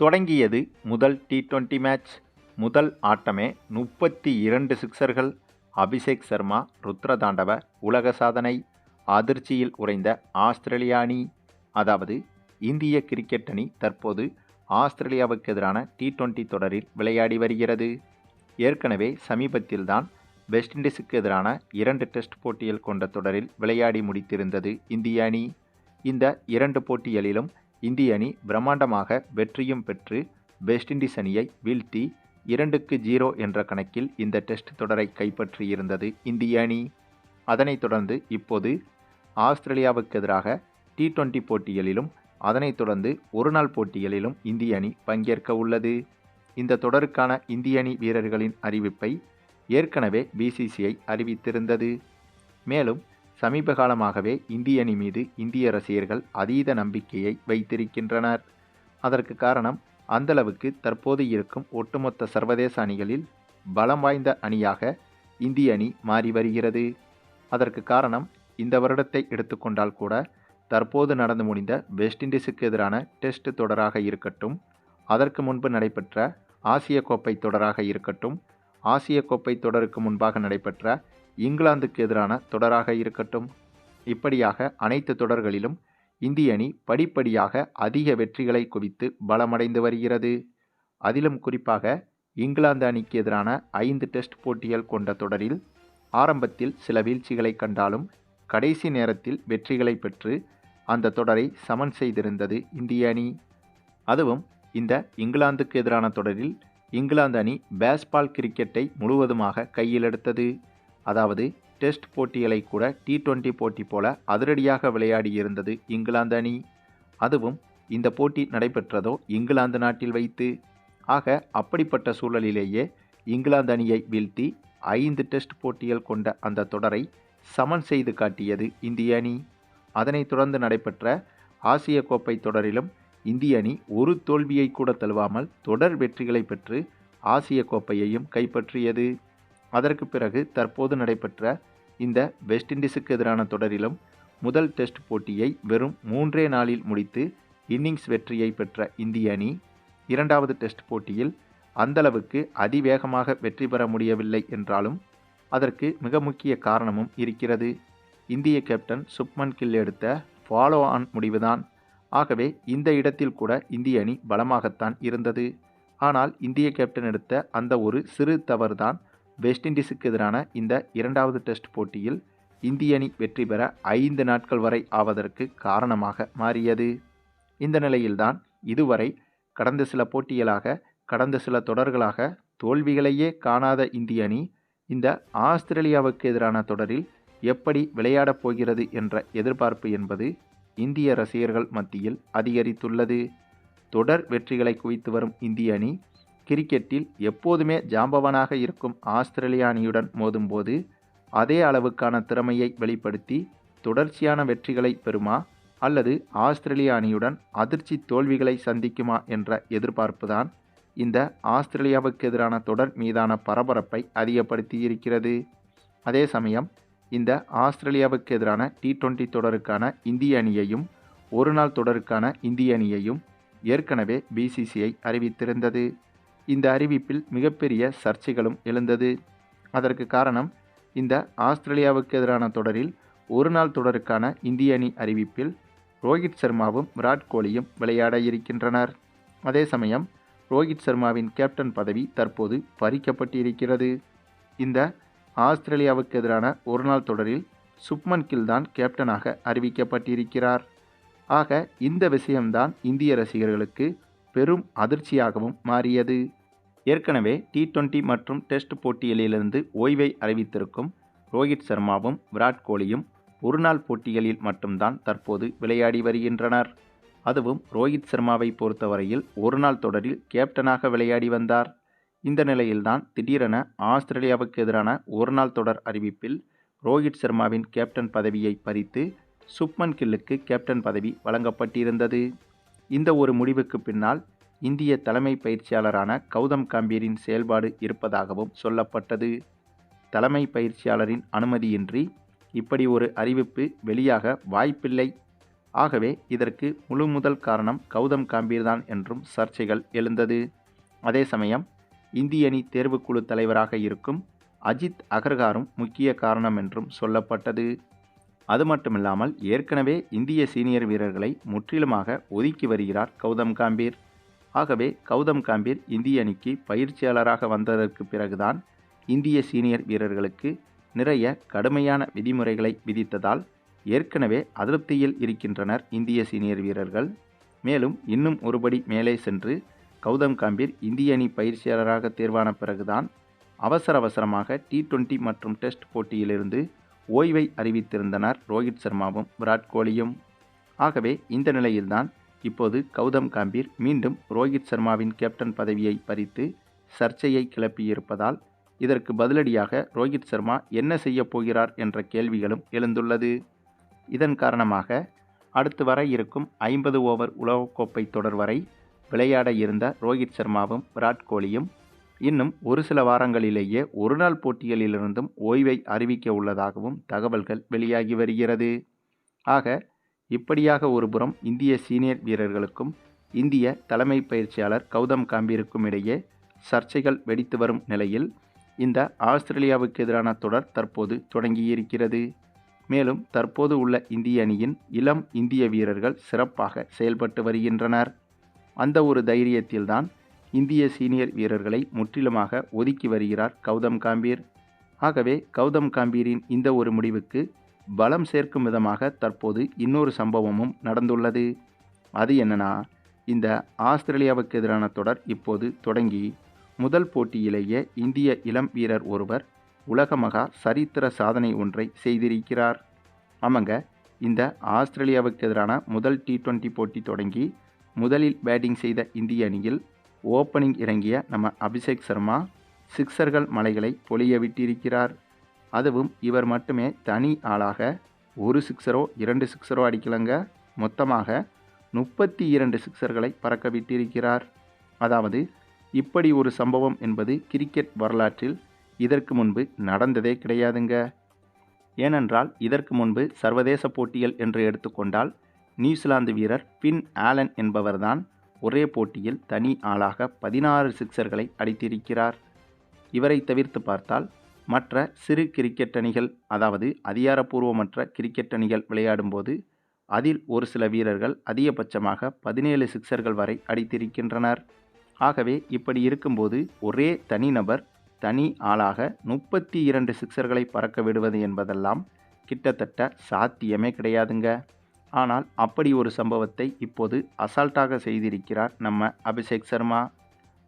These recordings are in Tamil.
தொடங்கியது முதல் டி ட்வெண்ட்டி மேட்ச் முதல் ஆட்டமே முப்பத்தி இரண்டு சிக்சர்கள் அபிஷேக் சர்மா ருத்ரதாண்டவ உலக சாதனை. அதிர்ச்சியில் உறைந்த ஆஸ்திரேலிய அணி. அதாவது இந்திய கிரிக்கெட் அணி தற்போது ஆஸ்திரேலியாவுக்கு எதிரான டி டுவெண்ட்டி தொடரில் விளையாடி வருகிறது. ஏற்கனவே சமீபத்தில்தான் வெஸ்ட் இண்டீஸுக்கு எதிரான இரண்டு டெஸ்ட் போட்டிகள் கொண்ட தொடரில் விளையாடி முடித்திருந்தது இந்திய அணி. இந்த இரண்டு போட்டிகளிலும் இந்திய அணி பிரம்மாண்டமாக வெற்றியும் பெற்று வெஸ்ட் இண்டீஸ் அணியை வீழ்த்தி இரண்டுக்கு ஜீரோ என்ற கணக்கில் இந்த டெஸ்ட் தொடரை கைப்பற்றியிருந்தது இந்திய அணி. அதனைத் தொடர்ந்து இப்போது ஆஸ்திரேலியாவுக்கு எதிராக டி டுவெண்டி போட்டிகளிலும் அதனைத் தொடர்ந்து ஒருநாள் போட்டிகளிலும் இந்திய அணி பங்கேற்க உள்ளது. இந்த தொடருக்கான இந்திய அணி வீரர்களின் அறிவிப்பை ஏற்கனவே பிசிசிஐ அறிவித்திருந்தது. மேலும் சமீப காலமாகவே இந்திய அணி மீது இந்திய ரசிகர்கள் அதீத நம்பிக்கையை வைத்திருக்கின்றனர். அதற்கு காரணம் அந்தளவுக்கு தற்போது இருக்கும் ஒட்டுமொத்த சர்வதேச அணிகளில் பலம் வாய்ந்த அணியாக இந்திய அணி மாறி வருகிறது. அதற்கு காரணம் இந்த வருடத்தை எடுத்துக்கொண்டால் கூட தற்போது நடந்து முடிந்த வெஸ்ட் இண்டீஸுக்கு எதிரான டெஸ்ட் தொடராக இருக்கட்டும் அதற்கு முன்பு நடைபெற்ற ஆசிய கோப்பை தொடராக இருக்கட்டும் ஆசிய கோப்பை தொடருக்கு முன்பாக நடைபெற்ற இங்கிலாந்துக்கு எதிரான தொடராக இருக்கட்டும். இப்படியாக அனைத்து தொடர்களிலும் இந்திய அணி படிப்படியாக அதிக வெற்றிகளை குவித்து பலமடைந்து வருகிறது. அதிலும் குறிப்பாக இங்கிலாந்து அணிக்கு எதிரான ஐந்து டெஸ்ட் போட்டிகள் கொண்ட தொடரில் ஆரம்பத்தில் சில வீழ்ச்சிகளை கண்டாலும் கடைசி நேரத்தில் வெற்றிகளை பெற்று அந்த தொடரை சமன் செய்திருந்தது இந்திய அணி. அதுவும் இந்த இங்கிலாந்துக்கு எதிரான தொடரில் இங்கிலாந்து அணி பேஸ்பால் கிரிக்கெட்டை முழுவதுமாக கையில் எடுத்தது. அதாவது டெஸ்ட் போட்டிகளை கூட டி டுவெண்டி போட்டி போல அதிரடியாக விளையாடி இருந்தது இங்கிலாந்து அணி. அதுவும் இந்த போட்டி நடைபெற்றதோ இங்கிலாந்து நாட்டில் வைத்து. ஆக அப்படிப்பட்ட சூழலிலேயே இங்கிலாந்து அணியை வீழ்த்தி ஐந்து டெஸ்ட் போட்டிகள் கொண்ட அந்த தொடரை சமன் செய்து காட்டியது இந்திய அணி. அதனைத் தொடர்ந்து நடைபெற்ற ஆசிய கோப்பை தொடரிலும் இந்திய அணி ஒரு தோல்வியை கூட தழுவாமல் தொடர் வெற்றிகளை பெற்று ஆசிய கோப்பையையும் கைப்பற்றியது. அதற்கு பிறகு தற்போது நடைபெற்ற இந்த வெஸ்ட் இண்டீஸுக்கு எதிரான தொடரிலும் முதல் டெஸ்ட் போட்டியை வெறும் மூன்றே நாளில் முடித்து இன்னிங்ஸ் வெற்றியை பெற்ற இந்திய அணி இரண்டாவது டெஸ்ட் போட்டியில் அந்தளவுக்கு அதிவேகமாக வெற்றி பெற முடியவில்லை என்றாலும் அதற்கு மிக முக்கிய காரணமும் இருக்கிறது. இந்திய கேப்டன் சுப்மன் கில் எடுத்த ஃபாலோ ஆன் முடிவுதான். ஆகவே இந்த இடத்தில் கூட இந்திய அணி பலமாகத்தான் இருந்தது. ஆனால் இந்திய கேப்டன் எடுத்த அந்த ஒரு சிறு தவறுதான் வெஸ்ட் இண்டீஸுக்கு எதிரான இந்த இரண்டாவது டெஸ்ட் போட்டியில் இந்திய அணி வெற்றி பெற ஐந்து நாட்கள் வரை ஆவதற்கு காரணமாக மாறியது. இந்த நிலையில்தான் இதுவரை கடந்த சில போட்டிகளாக கடந்த சில தொடர்களாக தோல்விகளையே காணாத இந்திய அணி இந்த ஆஸ்திரேலியாவுக்கு எதிரான தொடரில் எப்படி விளையாடப் போகிறது என்ற எதிர்பார்ப்பு என்பது இந்திய ரசிகர்கள் மத்தியில் அதிகரித்துள்ளது. தொடர் வெற்றிகளை குவித்து வரும் இந்திய அணி கிரிக்கெட்டில் எப்போதுமே ஜாம்பவனாக இருக்கும் ஆஸ்திரேலிய அணியுடன் மோதும்போது அதே அளவுக்கான திறமையை வெளிப்படுத்தி தொடர்ச்சியான வெற்றிகளை பெறுமா அல்லது ஆஸ்திரேலிய அணியுடன் அதிர்ச்சி தோல்விகளை சந்திக்குமா என்ற எதிர்பார்ப்புதான் இந்த ஆஸ்திரேலியாவுக்கு எதிரான தொடர் மீதான பரபரப்பை அதிகப்படுத்தி இருக்கிறது அதே சமயம் இந்த ஆஸ்திரேலியாவுக்கு எதிரான டி டுவெண்ட்டி தொடருக்கான இந்திய அணியையும் ஒரு நாள் தொடருக்கான இந்திய அணியையும் ஏற்கனவே பிசிசிஐ அறிவித்திருந்தது. இந்த அறிவிப்பில் மிகப்பெரிய சர்ச்சைகளும் எழுந்தது. அதற்கு காரணம் இந்த ஆஸ்திரேலியாவுக்கு எதிரான தொடரில் ஒரு நாள் தொடருக்கான இந்திய அணி அறிவிப்பில் ரோஹித் சர்மாவும் விராட் கோலியும் விளையாட இருக்கின்றனர். அதே சமயம் ரோஹித் சர்மாவின் கேப்டன் பதவி தற்போது பறிக்கப்பட்டிருக்கிறது. இந்த ஆஸ்திரேலியாவுக்கு எதிரான ஒருநாள் தொடரில் சுப்மன் கில் தான் கேப்டனாக அறிவிக்கப்பட்டிருக்கிறார். ஆக இந்த விஷயம்தான் இந்திய ரசிகர்களுக்கு பெரும் அதிர்ச்சியாகவும் மாறியது. ஏற்கனவே டி டுவெண்டி மற்றும் டெஸ்ட் போட்டிகளிலிருந்து ஓய்வை அறிவித்திருக்கும் ரோஹித் சர்மாவும் விராட் கோலியும் ஒருநாள் போட்டிகளில் மட்டும்தான் தற்போது விளையாடி வருகின்றனர். அதுவும் ரோஹித் சர்மாவை பொறுத்தவரையில் ஒருநாள் தொடரில் கேப்டனாக விளையாடி வந்தார். இந்த நிலையில்தான் திடீரென ஆஸ்திரேலியாவுக்கு எதிரான ஒருநாள் தொடர் அறிவிப்பில் ரோஹித் சர்மாவின் கேப்டன் பதவியை பறித்து சுப்மன் கில்லுக்கு கேப்டன் பதவி வழங்கப்பட்டிருந்தது. இந்த ஒரு முடிவுக்கு பின்னால் இந்திய தலைமை பயிற்சியாளரான கௌதம் காம்பீரின் செயல்பாடு இருப்பதாகவும் சொல்லப்பட்டது. தலைமை பயிற்சியாளரின் அனுமதியின்றி இப்படி ஒரு அறிவிப்பு வெளியாக வாய்ப்பில்லை. ஆகவே இதற்கு முழு முதல் காரணம் கௌதம் காம்பீர்தான் என்றும் சர்ச்சைகள் எழுந்தது. அதே சமயம் இந்திய அணி தேர்வுக்குழு தலைவராக இருக்கும் அஜித் அகர்காரும் முக்கிய காரணம் என்றும் சொல்லப்பட்டது. அது மட்டுமில்லாமல் ஏற்கனவே இந்திய சீனியர் வீரர்களை முற்றிலுமாக ஒதுக்கி வருகிறார் கௌதம் காம்பீர். ஆகவே கௌதம் காம்பீர் இந்திய அணிக்கு பயிற்சியாளராக வந்ததற்கு பிறகுதான் இந்திய சீனியர் வீரர்களுக்கு நிறைய கடுமையான விதிமுறைகளை விதித்ததால் ஏற்கனவே அதிருப்தியில் இருக்கின்றனர் இந்திய சீனியர் வீரர்கள். மேலும் இன்னும் ஒருபடி மேலே சென்று கௌதம் காம்பீர் இந்திய அணி பயிற்சியாளராக தேர்வான பிறகுதான் அவசர அவசரமாக டி டுவெண்ட்டி மற்றும் டெஸ்ட் போட்டியிலிருந்து ஓய்வை அறிவித்திருந்தனர் ரோஹித் சர்மாவும் விராட் கோலியும். ஆகவே இந்த நிலையில்தான் இப்போது கௌதம் காம்பீர் மீண்டும் ரோஹித் சர்மாவின் கேப்டன் பதவியை பறித்து சர்ச்சையை கிளப்பியிருப்பதால் இதற்கு பதிலடியாக ரோஹித் சர்மா என்ன செய்யப் போகிறார் என்ற கேள்விகளும் எழுந்துள்ளது. இதன் காரணமாக அடுத்து வர இருக்கும் ஐம்பது ஓவர் உலகக்கோப்பை தொடர் வரை விளையாட இருந்த ரோஹித் சர்மாவும் விராட் கோலியும் இன்னும் ஒரு சில வாரங்களிலேயே ஒருநாள் போட்டிகளிலிருந்தும் ஓய்வை அறிவிக்க உள்ளதாகவும் தகவல்கள் வெளியாகி வருகிறது. ஆக இப்படியாக ஒருபுறம் இந்திய சீனியர் வீரர்களுக்கும் இந்திய தலைமை பயிற்சியாளர் கௌதம் காம்பீருக்கும் இடையே சர்ச்சைகள் வெடித்து வரும் நிலையில் இந்த ஆஸ்திரேலியாவுக்கு எதிரான தொடர் தற்போது தொடங்கியிருக்கிறது. மேலும் தற்போது உள்ள இந்திய அணியின் இளம் இந்திய வீரர்கள் சிறப்பாக செயல்பட்டு வருகின்றனர். அந்த ஒரு தைரியத்தில்தான் இந்திய சீனியர் வீரர்களை முற்றிலுமாக ஒதுக்கி வருகிறார் கௌதம் காம்பீர். ஆகவே கௌதம் காம்பீரின் இந்த ஒரு முடிவுக்கு பலம் சேர்க்கும் விதமாக தற்போது இன்னொரு சம்பவமும் நடந்துள்ளது. அது என்னன்னா இந்த ஆஸ்திரேலியாவுக்கு எதிரான தொடர் இப்போது தொடங்கி முதல் போட்டியிலேயே இந்திய இளம் வீரர் ஒருவர் உலக மகா சரித்திர சாதனை ஒன்றை செய்திருக்கிறார். ஆமாங்க இந்த ஆஸ்திரேலியாவுக்கு எதிரான முதல் டி டுவெண்ட்டி போட்டி தொடங்கி முதலில் பேட்டிங் செய்த இந்திய அணியில் ஓப்பனிங் இறங்கிய நம்ம அபிஷேக் சர்மா சிக்சர்கள் மலைகளை பொழிய விட்டிருக்கிறார். அதுவும் இவர் மட்டுமே தனி ஆளாக. ஒரு சிக்ஸரோ இரண்டு சிக்ஸரோ அடிக்கலங்க. மொத்தமாக முப்பத்தி இரண்டு சிக்சர்களை பறக்க விட்டிருக்கிறார். அதாவது இப்படி ஒரு சம்பவம் என்பது கிரிக்கெட் வரலாற்றில் இதற்கு முன்பு நடந்ததே கிடையாதுங்க. ஏனென்றால் இதற்கு முன்பு சர்வதேச போட்டிகள் என்று எடுத்துக்கொண்டால் நியூசிலாந்து வீரர் பின் ஆலன் என்பவர்தான் ஒரே போட்டியில் தனி ஆளாக பதினாறு சிக்சர்களை அடித்திருக்கிறார். இவரை தவிர்த்து பார்த்தால் மற்ற சிறு கிரிக்கெட் அணிகள் அதாவது அதிகாரப்பூர்வமற்ற கிரிக்கெட் அணிகள் விளையாடும்போது அதில் ஒரு சில வீரர்கள் அதிகபட்சமாக பதினேழு சிக்சர்கள் வரை அடித்திருக்கின்றனர். ஆகவே இப்படி இருக்கும்போது ஒரே தனிநபர் தனி ஆளாக முப்பத்தி இரண்டு சிக்சர்களை பறக்க விடுவது என்பதெல்லாம் கிட்டத்தட்ட சாத்தியமே கிடையாதுங்க. ஆனால் அப்படி ஒரு சம்பவத்தை இப்போது அசால்ட்டாக செய்திருக்கிறார் நம்ம அபிஷேக் சர்மா.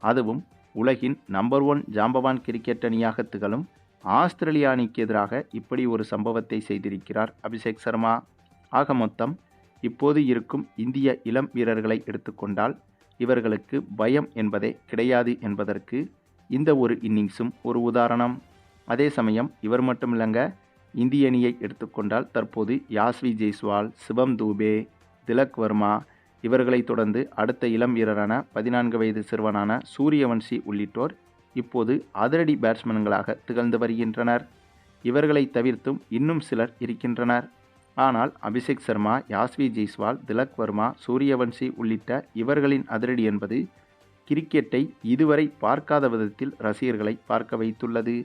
அதுவும் உலகின் நம்பர் ஒன் ஜாம்பவான் கிரிக்கெட் அணியாக திகழும் ஆஸ்திரேலியா அணிக்கு எதிராக இப்படி ஒரு சம்பவத்தை செய்திருக்கிறார் அபிஷேக் சர்மா. ஆக மொத்தம் இப்போது இருக்கும் இந்திய இளம் வீரர்களை எடுத்துக்கொண்டால் இவர்களுக்கு பயம் என்பதே கிடையாது என்பதற்கு இந்த ஒரு இன்னிங்ஸும் ஒரு உதாரணம். அதே சமயம் இவர் மட்டும் இல்லைங்க இந்திய அணியை எடுத்துக்கொண்டால் தற்போது யாஸ்வி ஜெய்ஸ்வால் சிவம் தூபே திலக் வர்மா இவர்களை தொடர்ந்து அடுத்த இளம் வீரரான பதினான்கு வயது சிறுவனான சூரியவன்சி உள்ளிட்டோர் இப்போது அதிரடி பேட்ஸ்மேன்களாக திகழ்ந்து வருகின்றனர். இவர்களை தவிர்த்தும் இன்னும் சிலர் இருக்கின்றனர். ஆனால் அபிஷேக் சர்மா யாஸ்வி ஜெய்ஸ்வால் திலக் வர்மா சூரியவன்சி உள்ளிட்ட இவர்களின் அதிரடி என்பது கிரிக்கெட்டை இதுவரை பார்க்காத விதத்தில் ரசிகர்களை பார்க்க வைத்துள்ளது.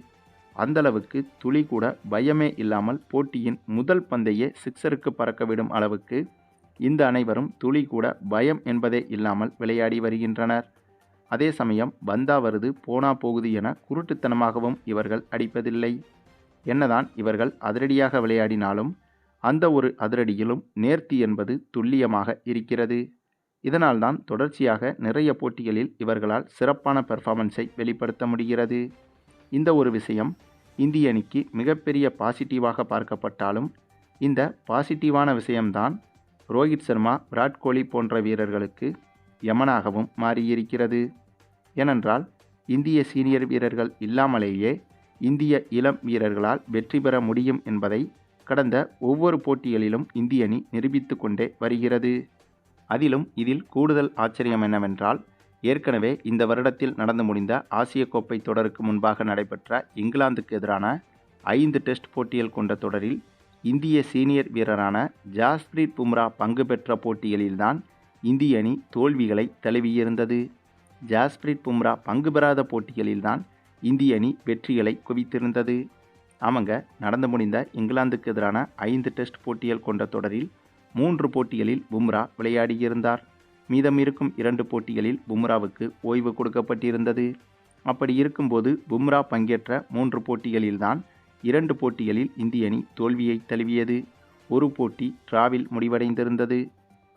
அந்தளவுக்கு துளி கூட பயமே இல்லாமல் போட்டியின் முதல் பந்தையே சிக்ஸருக்கு பறக்கவிடும் அளவுக்கு இந்த அனைவரும் துளி கூட பயம் என்பதே இல்லாமல் விளையாடி வருகின்றனர். அதே சமயம் பந்தா வருது போனா போகுது என குருட்டுத்தனமாகவும் இவர்கள் அடிப்பதில்லை. என்னதான் இவர்கள் அதிரடியாக விளையாடினாலும் அந்த ஒரு அதிரடியிலும் நேர்த்தி என்பது துல்லியமாக இருக்கிறது. இதனால்தான் தொடர்ச்சியாக நிறைய போட்டிகளில் இவர்களால் சிறப்பான பெர்ஃபார்மன்ஸை வெளிப்படுத்த முடிகிறது. இந்த ஒரு விஷயம் இந்திய அணிக்கு மிகப்பெரிய பாசிட்டிவாக பார்க்கப்பட்டாலும் இந்த பாசிட்டிவான விஷயம்தான் ரோஹித் சர்மா விராட் கோலி போன்ற வீரர்களுக்கு யமனாகவும் மாறியிருக்கிறது. ஏனென்றால் இந்திய சீனியர் வீரர்கள் இல்லாமலேயே இந்திய இளம் வீரர்களால் வெற்றி பெற முடியும் என்பதை கடந்த ஒவ்வொரு போட்டிகளிலும் இந்திய அணி நிரூபித்து கொண்டே வருகிறது. அதிலும் இதில் கூடுதல் ஆச்சரியம் என்னவென்றால் ஏற்கனவே இந்த வருடத்தில் நடந்து முடிந்த ஆசிய கோப்பை தொடருக்கு முன்பாக நடைபெற்ற இங்கிலாந்துக்கு எதிரான ஐந்து டெஸ்ட் போட்டிகள் கொண்ட தொடரில் இந்திய சீனியர் வீரரான ஜாஸ்பிரீத் பும்ரா பங்கு பெற்ற போட்டிகளில்தான் இந்திய அணி தோல்விகளை தழுவியிருந்தது. ஜாஸ்பிரீத் பும்ரா பங்கு பெறாத போட்டிகளில்தான் இந்திய அணி வெற்றிகளை குவித்திருந்தது. ஆமாங்க நடந்து முடிந்த இங்கிலாந்துக்கு எதிரான ஐந்து டெஸ்ட் போட்டிகள் கொண்ட தொடரில் மூன்று போட்டிகளில் பும்ரா விளையாடியிருந்தார். மீதம் இருக்கும் இரண்டு போட்டிகளில் பும்ராவுக்கு ஓய்வு கொடுக்கப்பட்டிருந்தது. அப்படி இருக்கும்போது பும்ரா பங்கேற்ற மூன்று போட்டிகளில்தான் இரண்டு போட்டிகளில் இந்திய அணி தோல்வியை தழுவியது. ஒரு போட்டி டிராவில் முடிவடைந்திருந்தது.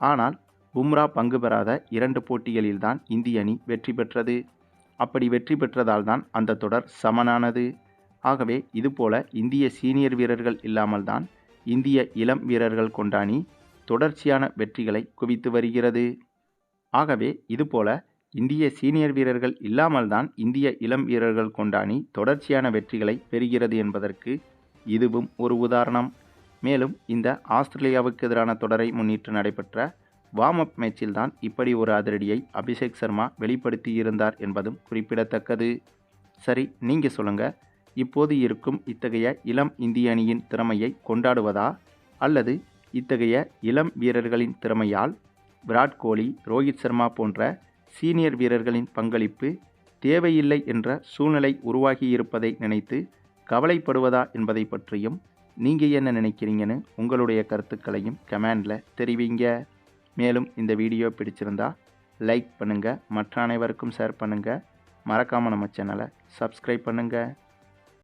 ஆனால் பும்ரா பங்கு பெறாத இரண்டு போட்டிகளில்தான் இந்திய அணி வெற்றி பெற்றது. அப்படி வெற்றி பெற்றதால் தான் அந்த தொடர் சமனானது. ஆகவே இதுபோல இந்திய சீனியர் வீரர்கள் இல்லாமல் தான் இந்திய இளம் வீரர்கள் கொண்ட அணி தொடர்ச்சியான வெற்றிகளை குவித்து வருகிறது. ஆகவே இதுபோல இந்திய சீனியர் வீரர்கள் இல்லாமல் தான் இந்திய இளம் வீரர்கள் கொண்ட அணி தொடர்ச்சியான வெற்றிகளை பெறுகிறது என்பதற்கு இதுவும் ஒரு உதாரணம். மேலும் இந்த ஆஸ்திரேலியாவுக்கு எதிரான தொடரை முன்னிட்டு நடைபெற்ற வார்ம் அப் மேட்சில்தான் இப்படி ஒரு அதிரடியை அபிஷேக் சர்மா வெளிப்படுத்தியிருந்தார் என்பதும் குறிப்பிடத்தக்கது. சரி நீங்கள் சொல்லுங்கள் இப்போது இருக்கும் இத்தகைய இளம் இந்திய அணியின் திறமையை கொண்டாடுவதா? அல்லது இத்தகைய இளம் வீரர்களின் திறமையால் விராட் கோலி ரோஹித் சர்மா போன்ற சீனியர் வீரர்களின் பங்களிப்பு தேவையில்லை என்ற சூழ்நிலை உருவாகியிருப்பதை நினைத்து கவலைப்படுவதா என்பதை பற்றியும் நீங்கள் என்ன நினைக்கிறீங்கன்னு உங்களுடைய கருத்துக்களையும் கமெண்டில் தெரிவிங்க. மேலும் இந்த வீடியோ பிடிச்சிருந்தா லைக் பண்ணுங்கள் மற்ற அனைவருக்கும் ஷேர் பண்ணுங்கள் மறக்காமல் நம்ம சேனலை சப்ஸ்கிரைப் பண்ணுங்கள்